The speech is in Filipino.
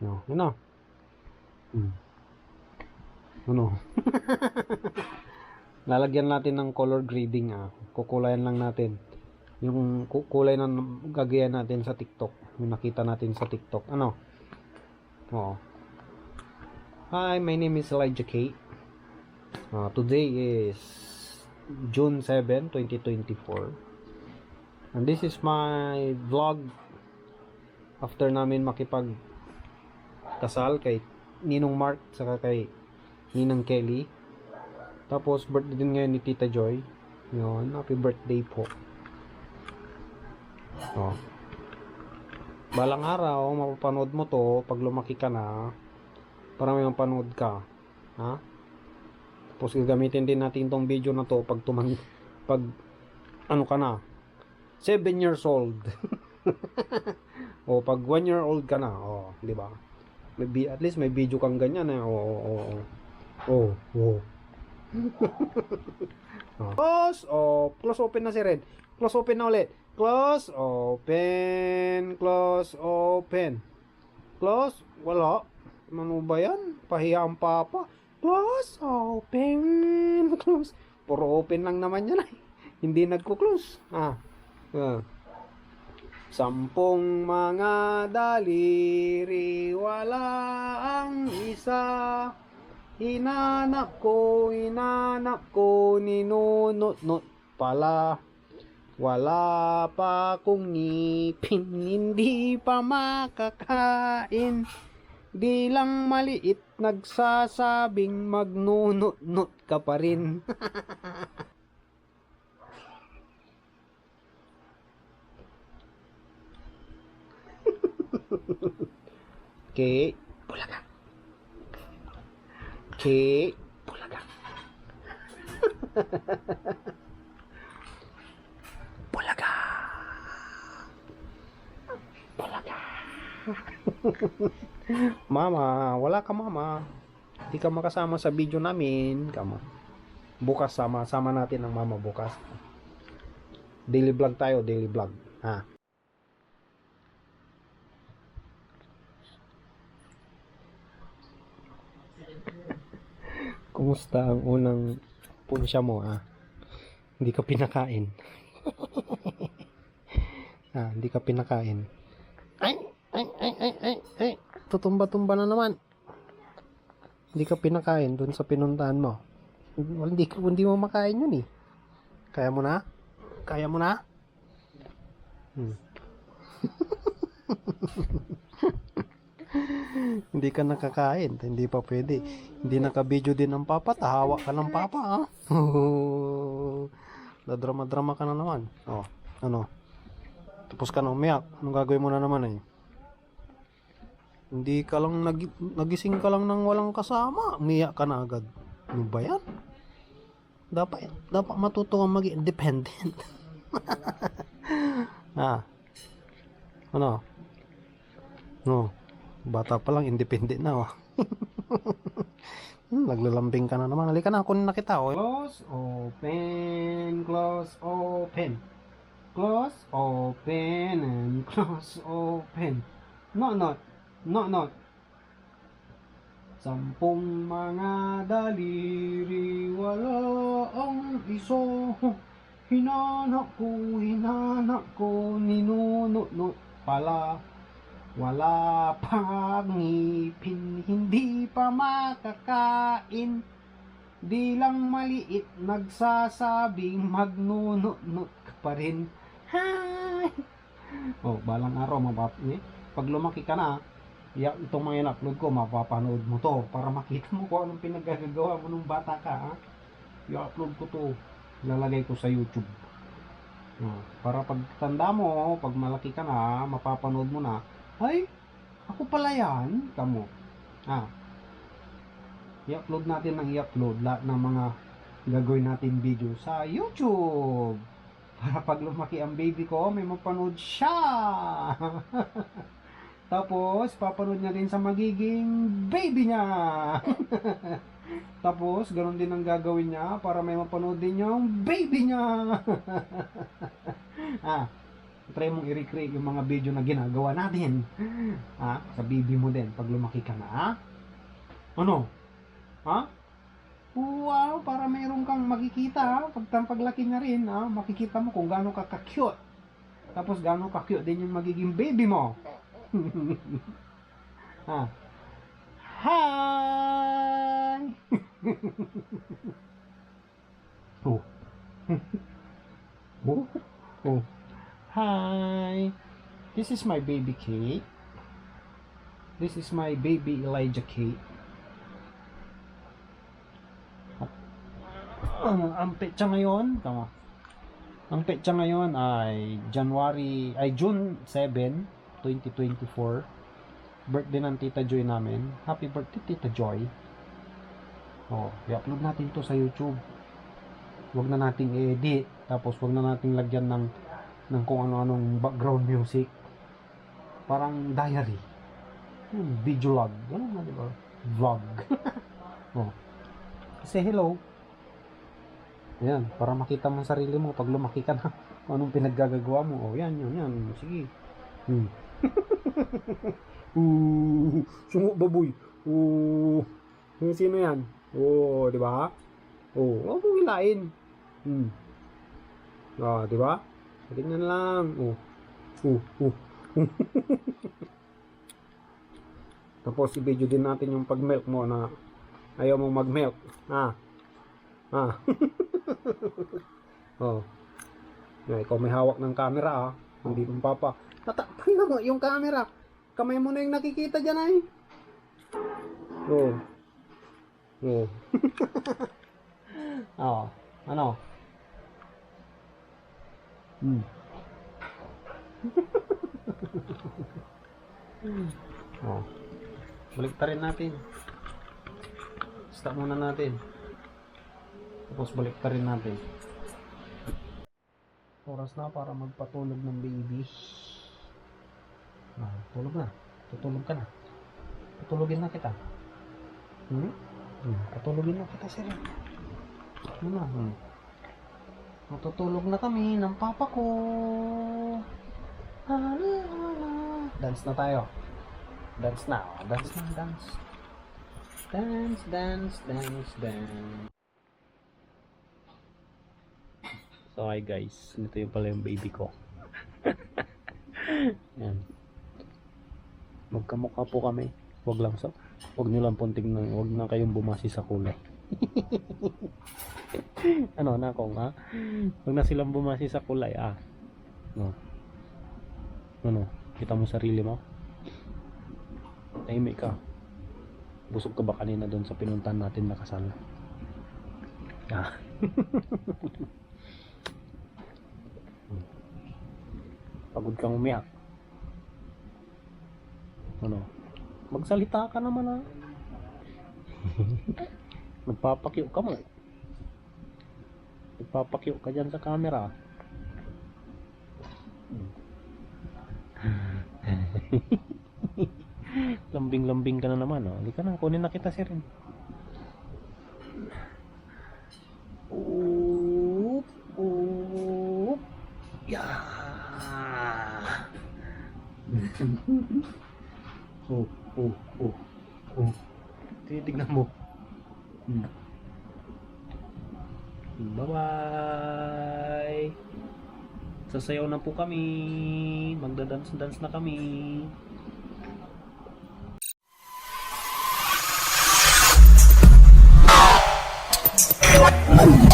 No, yun na. Hmm. Ano? Lalagyan natin ng color grading ah. Kukulayan lang natin. Yung ku- kulay na gagayan natin sa TikTok. Yung nakita natin sa TikTok. Ano? Oo. Hi, my name is Elijah K. Uh, today is June 7, 2024. And this is my vlog after namin makipag kasal kay Ninong Mark saka kay Ninang Kelly. Tapos birthday din ngayon ni Tita Joy. Yun, happy birthday po. Oh. Balang araw, mapapanood mo to pag lumaki ka na para may mapanood ka. Ha? Tapos gagamitin din natin tong video na to pag tuman pag ano ka na 7 years old. o pag 1 year old ka na, oh, di ba? May at least may video kang ganyan eh. Oo, oo, oo. Oh, oh. oh. Close, oh, close open na si Red. Close open na ulit. Close, open, close, open. Close, wala. Ano ba yan? Pahiya ang papa. Close, open, close. Puro open lang naman yan ay. Hindi nagko-close. Ah. ah. Sampung mga daliri, wala ang isa. Hinanap ko, hinanap ko, ninunot-not pala. Wala pa kong ngipin, hindi pa makakain. Di lang maliit, nagsasabing magnunot-not ka pa rin. Ke, bulaga. Ke, bulaga. bulaga. Bulaga. mama, wala ka mama. Hindi ka makasama sa video namin. Kama. Bukas sama, sama natin ang mama bukas. Daily vlog tayo, daily vlog. Ha? Kumusta ang unang punsya mo, ah? Hindi ka pinakain. ah, hindi ka pinakain. Ay, ay, ay, ay, ay, ay. Tutumba-tumba na naman. Hindi ka pinakain dun sa pinuntahan mo. Hindi, hindi mo makain yun eh. Kaya mo na? Kaya mo na? Hmm. hindi ka nakakain, hindi pa pwede. Hindi naka-video din ang papa, tahawa ka ng papa, ha? Dadrama-drama ka na naman. Oh, ano? Tapos ka na umiyak. Anong gagawin mo na naman eh? Hindi ka lang nag nagising ka lang nang walang kasama. Umiyak ka na agad. Ano ba yan? Dapat, dapat matuto kang maging independent. ah. Ano? No. Bata pa lang, independent na, oh. hmm, naglalambing ka na naman. Halika na, kunin na kita, oh. Close, open, close, open. Close, open, and close, open. No, not. No, not. Sampung mga daliri, wala ang iso. Hinanak ko, hinanak ko, ninunot-not pala. Wala pa ngipin, hindi pa makakain. Di lang maliit, nagsasabing magnunot-not ka pa rin. Hi! Oh, balang araw, mapap eh, pag lumaki ka na, ya, itong mga in-upload ko, mapapanood mo to para makita mo kung anong pinagagagawa mo nung bata ka. Ha? I-upload ko to, lalagay ko sa YouTube. Oh, para pag tanda mo, pag malaki ka na, mapapanood mo na, ay, ako pala yan, kamo. Ah, i-upload natin ng i-upload lahat ng mga gagawin natin video sa YouTube. Para pag lumaki ang baby ko, may mapanood siya. Tapos, papanood niya din sa magiging baby niya. Tapos, ganun din ang gagawin niya para may mapanood din yung baby niya. ah, try mong i-recreate yung mga video na ginagawa natin. Ha? Sa baby mo din, pag lumaki ka na, ha? Ano? Ha? Wow, para mayroon kang makikita, ha? Pag paglaki na rin, ha? Makikita mo kung gaano ka ka-cute. Tapos gaano ka-cute din yung magiging baby mo. ha? Hi! oh. oh. Oh. Hi. This is my baby Kate. This is my baby Elijah Kate. Ang, ang petsa ngayon, tama. Ang petsa ngayon ay January, ay June 7, 2024. Birthday ng Tita Joy namin. Happy birthday, Tita Joy. Oh, i-upload natin to sa YouTube. Huwag na nating edit. Tapos huwag na nating lagyan ng ng kung ano-anong background music. Parang diary. Hmm, video log. Ganun na, di ba? Vlog. oh. Say hello. Ayan, para makita mo sarili mo pag lumaki ka na kung anong pinaggagawa mo. Oh, yan, yan, yan. Sige. Hmm. Ooh, sungo baboy. Ooh. Yung sino yan? Oo, di ba? Oo, oh, huwag mong hilain. Hmm. Ah, di ba? Tingnan lang. Oh. Oh, oh. Tapos i-video din natin yung pag-milk mo na ayaw mong mag-milk. Ah. Ah. oh. Na, ikaw may hawak ng camera ah. Hindi mong papa. Tatakpan mo yung camera. Kamay mo na yung nakikita dyan ay. Oh. Oh. oh. Ano? Hmm. oh. Balik pa rin natin. Stop muna natin. Tapos balik pa rin natin. Oras na para magpatulog ng baby. Ah, tulog na. Tutulog ka na. Tutulogin na kita. Hmm? Hmm. Patulogin na kita, sir. Ano na? Hmm. Matutulog na kami ng papa ko. Dance na tayo. Dance na. Dance na, dance. Dance, dance, dance, dance. So, hi guys. Ito yung pala yung baby ko. Yan. Magkamukha po kami. Wag lang sa... Wag nyo lang pong tignan. Wag na kayong bumasi sa kulay. ano na kung ha? Huwag na silang bumasi sa kulay ah. No. Ano? Kita mo sarili mo? Tahimik ka. Busog ka ba kanina doon sa pinuntan natin na kasal? Ah. Pagod kang umiyak. Ano? Magsalita ka naman ah. Nagpapakyo ka mo. Nagpapakyo ka dyan sa camera. Lambing-lambing ka na naman. Oh. Hindi ka na. Kunin na kita, sir. Oop, oop. Yeah. oh, oh, oh, oh. Tinitignan mo. Hmm. Bye-bye. Sasayaw na po kami. Magda-dance-dance na kami. Thank